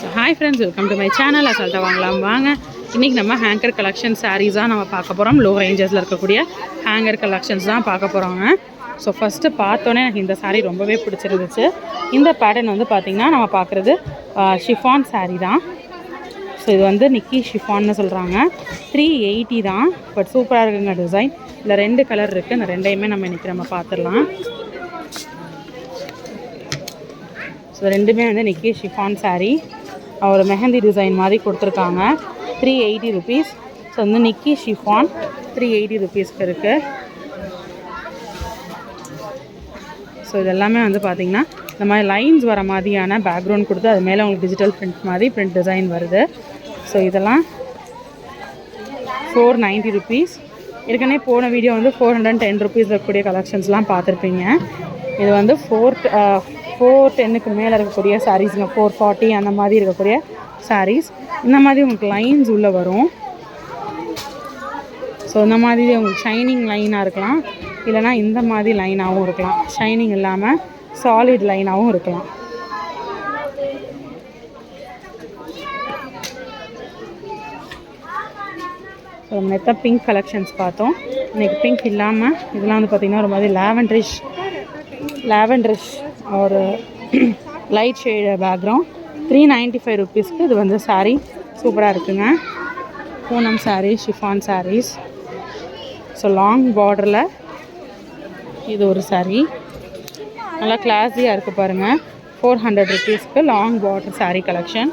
So hi friends welcome to my channel அசால்ட்டாக வாங்கலாம் வாங்க. இன்றைக்கி நம்ம ஹேங்கர் கலெக்ஷன் சாரீஸாக நம்ம பார்க்க போகிறோம் லோ ரேஞ்சஸில் இருக்கக்கூடிய ஹேங்கர் கலெக்ஷன்ஸ் தான் பார்க்க போகிறோங்க ஸோ ஃபஸ்ட்டு பார்த்தோன்னே எனக்கு இந்த சாரீ ரொம்பவே பிடிச்சிருந்துச்சு. இந்த பேட்டர்ன் வந்து பார்த்திங்கன்னா நம்ம பார்க்குறது ஷிஃபான் சாரீ தான். ஸோ இது வந்து நிக்கி ஷிஃபான்னு சொல்கிறாங்க த்ரீ எயிட்டி தான். பட் சூப்பராக இருக்குங்க டிசைன் இதில் ரெண்டு கலர் இருக்குது இந்த ரெண்டையுமே நம்ம இன்றைக்கி நம்ம பார்த்துடலாம். ஸோ ரெண்டுமே வந்து நிக்கி ஷிஃபான் சாரீ ஒரு மெஹந்தி டிசைன் மாதிரி கொடுத்துருக்காங்க. த்ரீ எயிட்டி ருபீஸ் ஸோ வந்து நிக்கி ஷிஃபான் த்ரீ எயிட்டி ருபீஸ்க்கு இருக்குது ஸோ இதெல்லாமே வந்து பார்த்திங்கன்னா இந்த மாதிரி லைன்ஸ் வர மாதிரியான பேக்ரவுண்ட் கொடுத்து அது மேலே உங்களுக்கு டிஜிட்டல் பிரிண்ட் மாதிரி பிரிண்ட் டிசைன் வருது. ஸோ இதெல்லாம் ஃபோர் நைன்ட்டி ருபீஸ் ஏற்கனவே போன வீடியோ வந்து ஃபோர் ஹண்ட்ரட் டென் ருபீஸ் இருக்கக்கூடிய கலெக்ஷன்ஸ்லாம் பார்த்துருப்பீங்க. இது வந்து ஃபோர் ஃபோர் டென்னுக்கு மேலே இருக்கக்கூடிய சாரீஸுங்க ஃபோர் ஃபார்ட்டி அந்த மாதிரி இருக்கக்கூடிய சாரீஸ் இந்த மாதிரி உங்களுக்கு லைன்ஸ் உள்ளே வரும். ஸோ இந்த மாதிரி உங்களுக்கு ஷைனிங் லைனாக இருக்கலாம். இல்லைனா இந்த மாதிரி லைனாகவும் இருக்கலாம். ஷைனிங் இல்லாமல் சாலிட் லைனாகவும் இருக்கலாம். ஸோ நம்ம பிங்க் கலெக்ஷன்ஸ் பார்த்தோம். இன்றைக்கி பிங்க் இல்லாமல் இதெல்லாம் வந்து பார்த்திங்கன்னா ஒரு மாதிரி லாவெண்ட்ரிஷ் லாவெண்ட்ரிஷ் ஒரு light shade background three ninety five ருபீஸ்க்கு இது வந்து சாரீ சூப்பராக இருக்குங்க. Poonam sari chiffon saris so long பார்டரில் இது ஒரு சாரீ நல்லா கிளாஸியாக இருக்குது பாருங்கள் ஃபோர் ஹண்ட்ரட் ருபீஸ்க்கு லாங் பார்டர் சாரீ கலெக்ஷன்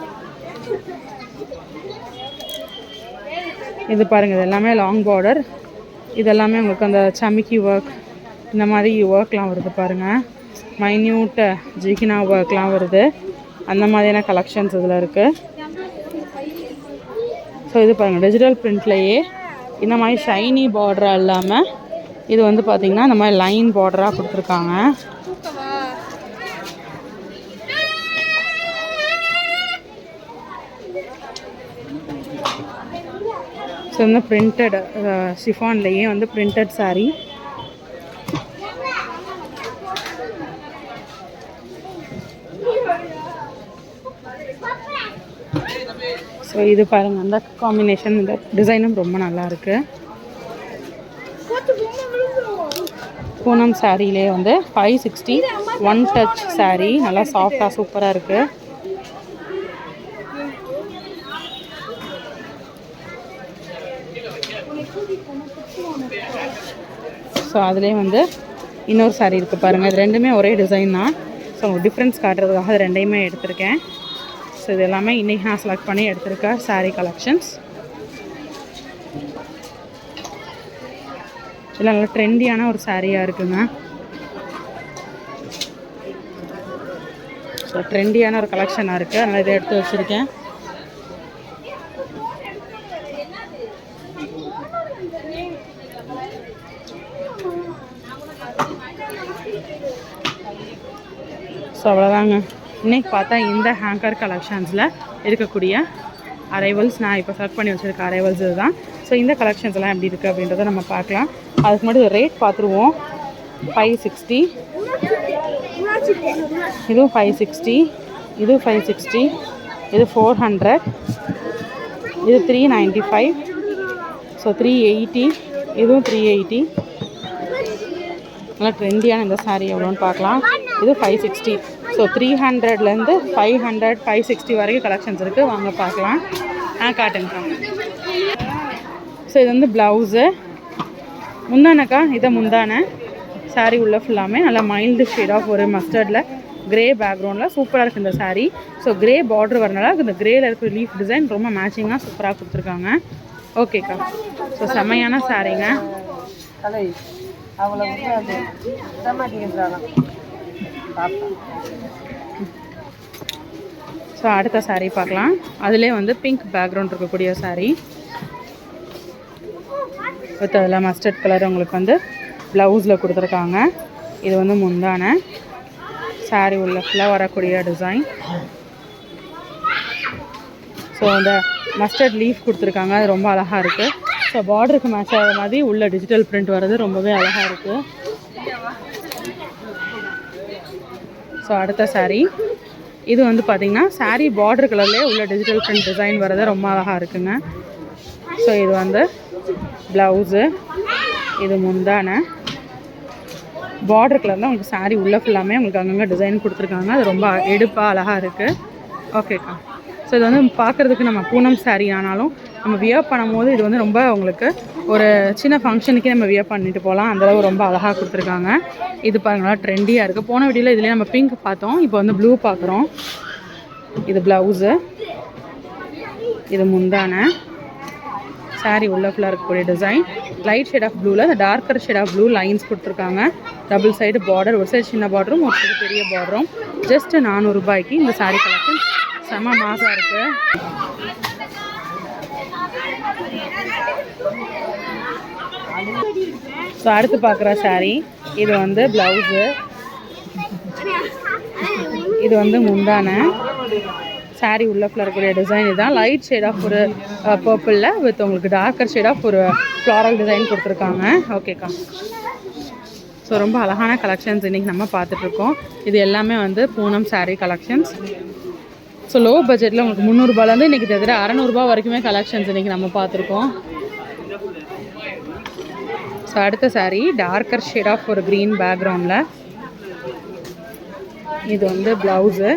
இது பாருங்கள் இது எல்லாமே லாங் பார்டர் இது எல்லாமே உங்களுக்கு அந்த சமிக்கி ஒர்க் இந்த மாதிரி ஒர்க்லாம் வருது பாருங்கள் மைன்யூட் ஜிகினா ஒர்க்லாம் வருது. அந்த மாதிரியான கலெக்ஷன்ஸ் இதில் இருக்குது ஸோ இது பாருங்கள் டிஜிட்டல் பிரிண்ட்லேயே இந்த மாதிரி ஷைனி பார்டராக இல்லாமல் இது வந்து பார்த்திங்கன்னா இந்த மாதிரி லைன் பார்டராக கொடுத்துருக்காங்க. ஸோ வந்து பிரிண்டட் ஷிஃபான்லேயே வந்து பிரிண்டட் சாரீ ஸோ இது பாருங்கள் அந்த காம்பினேஷன் இந்த டிசைனும் ரொம்ப நல்லா இருக்குது பூனம் சாரீலே வந்து five sixty one touch sari நல்லா சாஃப்டாக சூப்பராக இருக்குது ஸோ அதுலேயே வந்து இன்னொரு saree இருக்குது பாருங்கள் இது ரெண்டுமே ஒரே டிசைன் தான். ஸோ டிஃப்ரென்ஸ் காட்டுறதுக்காக ரெண்டையுமே எடுத்திருக்கேன். ஸோ இது எல்லாமே இன்றைக்கி நான் செலக்ட் பண்ணி எடுத்திருக்க சாரீ கலெக்ஷன்ஸ் இதில் நல்லா ட்ரெண்டியான ஒரு சாரியாக இருக்குங்க. ஸோ ட்ரெண்டியான ஒரு கலெக்ஷனாக இருக்குது அதனால் இதை எடுத்து வச்சுருக்கேன். ஸோ அவ்வளோதாங்க இன்றைக்கி பார்த்தா இந்த ஹேங்கர் கலெக்ஷன்ஸில் இருக்கக்கூடிய அரைவல்ஸ் நான் இப்போ செலக்ட் பண்ணி வச்சுருக்க அரைவல்ஸ் இதுதான். ஸோ இந்த கலெக்ஷன்ஸ் எல்லாம் எப்படி இருக்குது அப்படின்றத நம்ம பார்க்கலாம். அதுக்கு முன்னாடி ரேட் பார்த்துருவோம். ஃபைவ் சிக்ஸ்டி இதுவும் ஃபைவ் சிக்ஸ்டி இது ஃபைவ் சிக்ஸ்டி இது ஃபோர் ஹண்ட்ரட் இது three ninety five so three eighty இதுவும் த்ரீ எயிட்டி நல்லா ட்ரெண்டியான இந்த சாரீ எவ்வளோன்னு பார்க்கலாம். இது ஃபைவ் சிக்ஸ்டி ஸோ த்ரீ ஹண்ட்ரட்லேருந்து ஃபைவ் ஹண்ட்ரட் ஃபைவ் சிக்ஸ்டி வரைக்கும் கலெக்ஷன்ஸ் இருக்குது வாங்க பார்க்கலாம். ஆ காட்டுங்கக்கா ஸோ இது வந்து ப்ளவுஸு முந்தானக்கா? இதை முந்தான. சாரீ உள்ள ஃபுல்லாமே நல்லா மைல்டு ஷேட் ஆஃப் ஒரு மஸ்டர்டில் கிரே பேக்ரவுண்டில் சூப்பராக இருக்குது இந்த சாரீ ஸோ கிரே பார்டர் வரனால இந்த க்ரேயில் இருக்கிற லீஃப் டிசைன் ரொம்ப மேட்சிங்காக சூப்பராக கொடுத்துருக்காங்க. ஓகேக்கா ஸோ செம்மையான சாரீங்க கலை ஸோ அடுத்த சாரீ பார்க்கலாம். அதிலே வந்து பிங்க் பேக்ரவுண்ட் இருக்கக்கூடிய சாரீ வித் அதில் மஸ்டர்ட் கலர் உங்களுக்கு வந்து ப்ளவுஸில் கொடுத்துருக்காங்க. இது வந்து முந்தான. சாரீ உள்ள ஃபுல்லாக வரக்கூடிய டிசைன் ஸோ அந்த மஸ்டர்ட் லீஃப் கொடுத்துருக்காங்க. அது ரொம்ப அழகாக இருக்குது ஸோ பார்டருக்கு மேட்ச் ஆகிற மாதிரி உள்ள டிஜிட்டல் பிரிண்ட் வர்றது ரொம்பவே அழகாக இருக்குது ஸோ அடுத்த சாரீ இது வந்து பார்த்தீங்கன்னா சாரீ பார்டர் கலர்லேயே உள்ள டிஜிட்டல் print டிசைன் வரது ரொம்ப அழகாக இருக்குங்க. ஸோ இது வந்து ப்ளவுஸு இது முந்தான. பார்டர் கலரில் உங்களுக்கு சாரீ உள்ளே ஃபுல்லாமே உங்களுக்கு அங்கங்கே டிசைன் கொடுத்துருக்காங்க. அது ரொம்ப எடுப்பாக அழகாக இருக்குது ஓகேக்கா ஸோ இது வந்து பார்க்குறதுக்கு நம்ம பூனம் saree ஆனாலும் நம்ம வியர் பண்ணும்போது இது வந்து ரொம்ப உங்களுக்கு ஒரு சின்ன ஃபங்க்ஷனுக்கே நம்ம வியர் பண்ணிட்டு போகலாம். அந்தளவு ரொம்ப அழகாக கொடுத்துருக்காங்க. இது பாருங்களா ட்ரெண்டியாக இருக்குது போன வீடியோவில் இதுலேயே நம்ம பிங்க் பார்த்தோம். இப்போ வந்து ப்ளூ பார்க்குறோம். இது ப்ளவுஸு இது முந்தான. Saree உள்ள ஃபுல்லாக இருக்கக்கூடிய டிசைன் லைட் ஷேட் ஆஃப் ப்ளூவில் அந்த darker shade of blue lines கொடுத்துருக்காங்க. டபுள் சைடு பார்டர் ஒரு சைடு சின்ன பார்டரும் ஒரு சைடு பெரிய பார்டரும் ஜஸ்ட் நானூறுரூபாய்க்கு இந்த saree கலெக்ஷன் செம மாசா இருக்கு. ஸோ அடுத்து பார்க்குற saree இது வந்து ப்ளவுஸு இது வந்து முந்தான. Saree உள்ள ஃபுல்லாக இருக்கக்கூடிய டிசைன் இதுதான். லைட் ஷேட் ஆஃப் ஒரு பர்பிளில் வித் உங்களுக்கு டார்க்கர் ஷேட் ஆஃப் ஒரு ஃப்ளாரல் டிசைன் கொடுத்துருக்காங்க. ஓகேக்கா ஸோ ரொம்ப அழகான கலெக்ஷன்ஸ் இன்றைக்கி நம்ம பார்த்துட்ருக்கோம் இது எல்லாமே வந்து Poonam sari collections so low பட்ஜெட்டில் உங்களுக்கு முந்நூறுபாலேருந்து இன்றைக்கி தவிர அறநூறுபா வரைக்குமே கலெக்ஷன்ஸ் இன்றைக்கி நம்ம பார்த்துருக்கோம். ஸோ அடுத்த சாரீ டார்க்கர் ஷேட் ஆஃப் ஒரு க்ரீன் பேக்ரவுண்டில் இது வந்து ப்ளவுஸு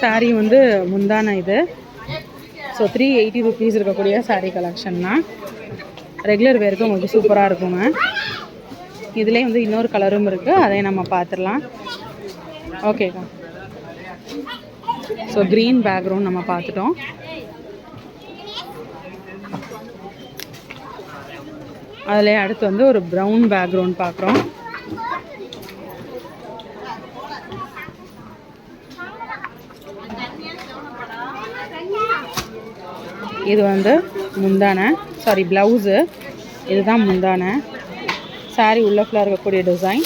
சாரீ வந்து முந்தான இது. ஸோ த்ரீ எயிட்டி ருபீஸ் இருக்கக்கூடிய சாரீ கலெக்ஷன்னா ரெகுலர் வேருக்கு உங்களுக்கு சூப்பராக இருக்குங்க. இதுலேயே வந்து இன்னொரு கலரும் இருக்குது அதையும் நம்ம பார்த்துடலாம். ஓகேக்கா ஸோ க்ரீன் பேக்ரவுண்ட் நம்ம பார்த்துட்டோம். அதில் அடுத்து வந்து ஒரு ப்ரௌன் பேக்ரவுண்ட் பார்க்குறோம். இது வந்து முந்தானை. சாரி ப்ளவுஸு இதுதான் முந்தானை. சாரி உள்ள ஃபுல்லாக இருக்கக்கூடிய டிசைன்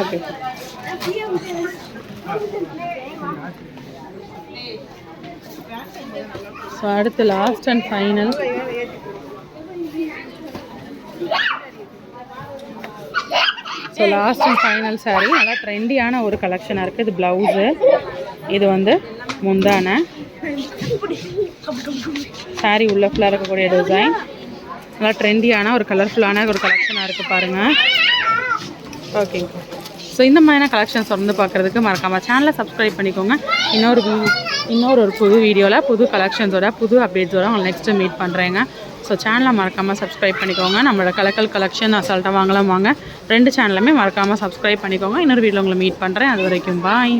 ஓகே ஸோ அடுத்து last and final so last and final saree. நல்லா ட்ரெண்டியான ஒரு கலெக்ஷனாக இருக்குது இது ப்ளவுஸு இது வந்து முந்தான. Saree உள்ள ஃபுல்லாக இருக்கக்கூடிய டிசைன் நல்லா ட்ரெண்டியான ஒரு கலர்ஃபுல்லான ஒரு கலெக்ஷனாக இருக்குது பாருங்கள் ஓகேங்க ஸோ இந்த மாதிரியான கலெக்ஷன்ஸ் வந்து பார்க்குறதுக்கு மறக்காமல் சேனலை சப்ஸ்கிரைப் பண்ணிக்கோங்க. இன்னொரு இன்னொரு ஒரு புது வீடியோவில் புது கலெக்ஷன்ஸோட புது அப்டேட்ஸோட உங்களை நெக்ஸ்ட்டு மீட் பண்ணுறேங்க ஸோ சேனலை மறக்காமல் சப்ஸ்கிரைப் பண்ணிக்கோங்க. நம்மளோட கலக்கல் கலெக்ஷன் அசால்ட்டாக வாங்கலாம் வாங்க. ரெண்டு சேனலுமே மறக்காமல் சப்ஸ்கிரைப் பண்ணிக்கோங்க. இன்னொரு வீடியோ உங்களை மீட் பண்ணுறேன் அது வரைக்கும் பாய்